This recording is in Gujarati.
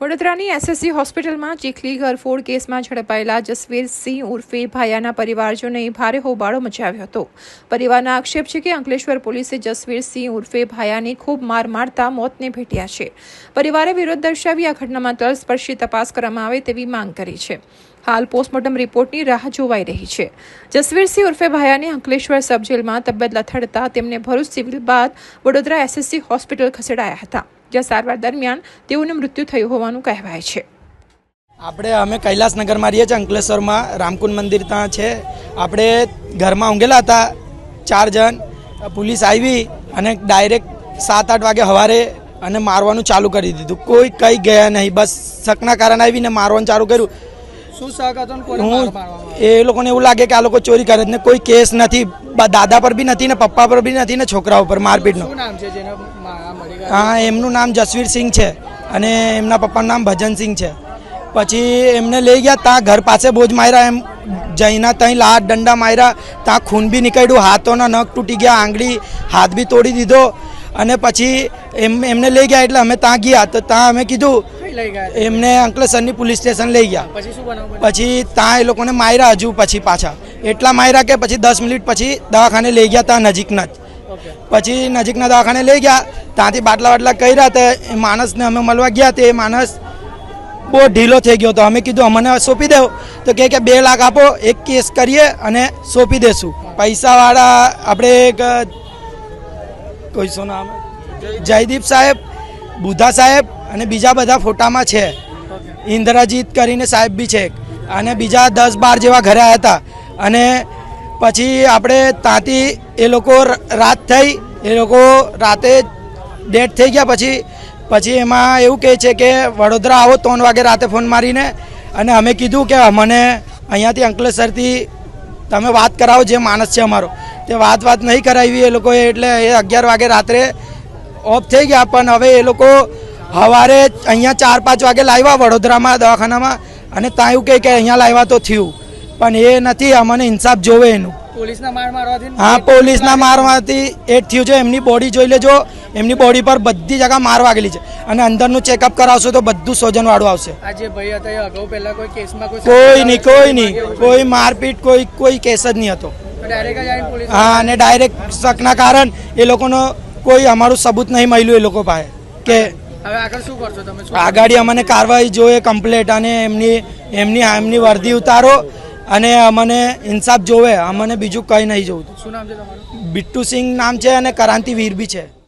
વડોદરાની એસએસસી હોસ્પિટલમાં ચીખલી ઘરફોડ કેસમાં ઝડપાયેલા જસવીર સિંહ ઉર્ફે ભાયાના પરિવારજનોએ ભારે હોબાળો મચાવ્યો હતો. પરિવારના આક્ષેપ છે કે અંકલેશ્વર પોલીસે જસવીર સિંહ ઉર્ફે ભાયાને ખૂબ માર મારતા મોતને ભેટ્યા છે. પરિવારે વિરોધ દર્શાવી આ ઘટનામાં તળસ્પર્શી તપાસ કરવામાં આવે તેવી માંગ કરી છે. હાલ પોસ્ટમોર્ટમ રિપોર્ટની રાહ જોવાઈ રહી છે. જસવીરસિંહ ઉર્ફે ભાયાને અંકલેશ્વર સબ જેલમાં તબિયત લથડતા તેમને ભરૂચ સિવિલ બાદ વડોદરા એસએસસી હોસ્પિટલ ખસેડાયા હતા. જ્યાં સારવાર દરમિયાન તેઓનું મૃત્યુ થયું હોવાનું કહેવાય છે. આપણે અમે કૈલાસનગરમાં રહીએ છીએ અંકલેશ્વરમાં રામકુંડ મંદિર ત્યાં છે. આપણે ઘરમાં ઊંઘેલા હતા, ચાર જણ. પોલીસ આવી અને ડાયરેક્ટ સાત આઠ વાગે સવારે અને મારવાનું ચાલુ કરી દીધું. કોઈ કંઈ ગયા નહીં. બસ શકના કારણે આવીને મારવાનું ચાલુ કર્યું. હું એ લોકોને એવું લાગે કે આ લોકો ચોરી કરે ને કોઈ કેસ નથી. દાદા પર બી નથી ને પપ્પા પર બી નથી ને છોકરાઓ પર મારપીટનો. હા એમનું નામ જસવીર સિંહ છે અને એમના પપ્પાનું નામ ભજનસિંહ છે. પછી એમને લઈ ગયા ત્યાં ઘર પાસે બોજ માર્યા એમ. જઈના ત્યાં લાત દંડા માર્યા ત્યાં ખૂન બી નીકળ્યું હાથોના નખ તૂટી ગયા આંગળી હાથ બી તોડી દીધો. અને પછી એમ એમને લઈ ગયા એટલે અમે ત્યાં ગયા તો ત્યાં અમે કીધું એમને અંકલેશ્વરની પોલીસ સ્ટેશન લઈ ગયા. પછી શું પછી ત્યાં એ લોકોને માર્યા હજુ પછી પાછા. એટલા માર્યા કે પછી દસ મિનિટ પછી દવાખાને લઈ ગયા ત્યાં નજીકના જ. પછી નજીકના દવાખાને લઈ ગયા. ત્યાંથી બાટલા બાટલા કર્યા તો માણસને અમે મળવા ગયા તે માણસ બહુ ઢીલો થઈ ગયો તો અમે કીધું અમને સોંપી દેવો તો કહે કે બે લાખ આપો એક કેસ કરીએ અને સોંપી દેશું. પૈસાવાળા આપણે એક કોઈ શું નામ? જયદીપ સાહેબ બુધા સાહેબ અને બીજા બધા ફોટામાં છે. ઇન્દ્રજીત કરીને સાહેબ બી છે. અને બીજા દસ બાર જેવા ઘરે આવ્યા હતા. અને પછી આપણે ત્યાંથી એ લોકો રાત થઈ, એ લોકો રાતે ડેટ થઈ ગયા પછી પછી એમાં એવું કહે છે કે, વડોદરા આવો ત્રણ વાગે રાતે ફોન મારીને અને અમે કીધું કે મને અહીંયાથી અંકલેશ્વરથી તમે વાત કરાવો, જે માણસ છે અમારો. તે વાત વાત નહીં કરાવી એ લોકોએ, એટલે એ અગિયાર વાગે રાત્રે ઓફ થઈ ગયા પણ હવે એ લોકો સવારે અહીંયા ચાર પાંચ વાગે લાવ્યા વડોદરામાં દવાખાનામાં અને ત્યાં એવું કહે કે અહીંયા લાવ્યા તો થયું. પણ એ નથી અમને ઇન્સાફ જોવે એનું. પોલીસના માર મારવાથી હા પોલીસના મારવાથી એ થયું છે. એમની બોડી જોઈ લેજો એમની બોડી પર બધી જગા માર વાગેલી છે. અને અંદરનું ચેકઅપ કરાવશો તો બધું સોજનવાળું આવશે. જે કોઈ નહીં કોઈ નહીં. કોઈ મારપીટ કોઈ કોઈ કેસ જ નહીં હતો. જ હા અને ડાયરેક્ટ શકના કારણ એ લોકોનો કોઈ અમારું સબૂત નહીં મળ્યું એ લોકો પાસે. કે હવે આગળ શું કરશો તમે? અમને કાર્યવાહી જોઈએ કમ્પ્લેટ અને એમની એમની એમની વર્દી ઉતારો અને અમને ઇન્સાફ જોવે. અમને બીજું કંઈ નહીં જોવું. શું નામ છે તમારું? બિટ્ટુ સિંહ નામ છે અને કરાંતિ વીર બી છે.